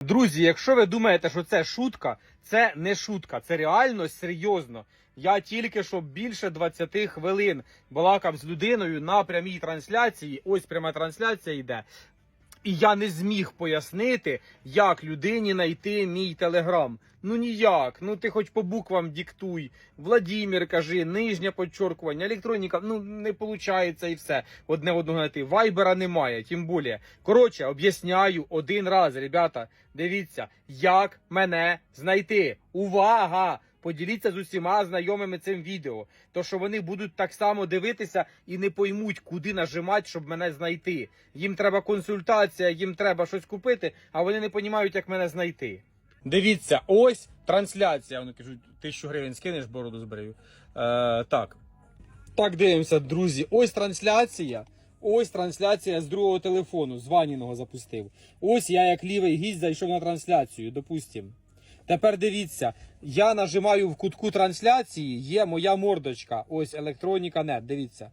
Друзі, якщо ви думаєте, що це шутка, це не шутка, це реально серйозно. Я тільки що більше 20 хвилин балакав з людиною на прямій трансляції. Ось пряма трансляція йде. І я не зміг пояснити, як людині знайти мій телеграм. Ну ніяк. Ну ти хоч по буквам диктуй. Владімір кажи, нижнє подчоркування, електроніка. Ну не виходить і все. Одне одного знайти. Вайбера немає, тим більше. Коротше, об'ясняю один раз, ребята. Дивіться, як мене знайти. Увага! Поділіться з усіма знайомими цим відео. То що вони будуть так само дивитися і не поймуть, куди нажимати, щоб мене знайти. Їм треба консультація, їм треба щось купити, а вони не розуміють, як мене знайти. Дивіться, ось трансляція. Вони кажуть, тисячу гривень скинеш, бороду збрию. Е, так. Так, дивимося, друзі. Ось трансляція. Ось трансляція з другого телефону. З Ваніного запустив. Ось я, як лівий гість, зайшов на трансляцію, допустим. Тепер дивіться, я нажимаю в кутку трансляції, є моя мордочка. Ось електроніка нет. Дивіться.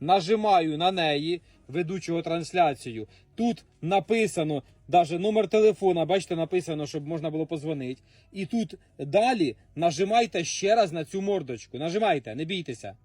Нажимаю на неї, ведучого трансляцію. Тут написано навіть номер телефона, бачите, написано, щоб можна було позвонити. І тут далі нажимайте ще раз на цю мордочку. Нажимайте, не бійтеся.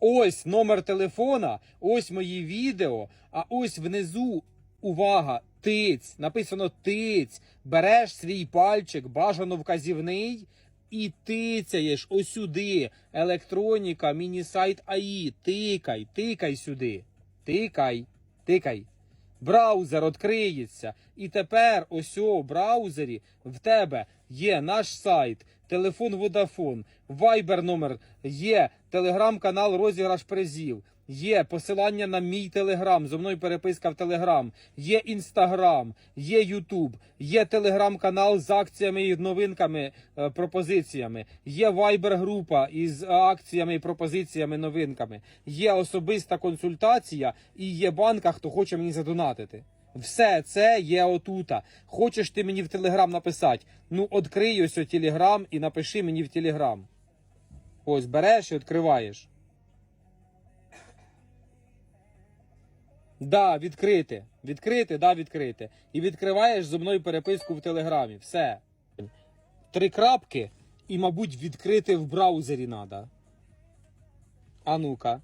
Ось номер телефона, ось мої відео, а ось внизу, увага, тиць. Написано тиць. Береш свій пальчик, бажано вказівний, і тицяєш ось сюди. Електроніка, міні-сайт АІ. Тикай, тикай сюди. Тикай, тикай. Браузер відкриється. І тепер ось у браузері в тебе є наш сайт, телефон Vodafone, Viber номер, є телеграм-канал розіграш призів, є посилання на мій телеграм, зо мною переписка в телеграм, є інстаграм, є Ютуб, є телеграм-канал з акціями і новинками, е, пропозиціями, є Viber група із акціями і пропозиціями, новинками, є особиста консультація і є банка, хто хоче мені задонатити. Все це є отута. Хочеш ти мені в Телеграм написати? Ну, відкрий ось Телеграм і напиши мені в Телеграм. Ось береш і відкриваєш. Да, відкрити. Відкрити, да, відкрити. І відкриваєш зі мною переписку в Телеграмі. Все. Три крапки і, мабуть, відкрити в браузері треба. А ну-ка.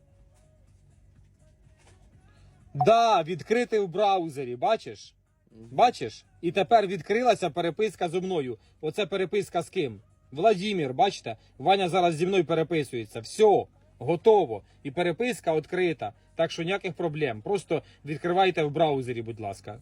Да, відкрити в браузері, бачиш? Бачиш? І тепер відкрилася переписка зі мною. Оце переписка з ким? Владімір, бачите? Ваня зараз зі мною переписується. Все, готово. І переписка відкрита. Так що ніяких проблем. Просто відкривайте в браузері, будь ласка.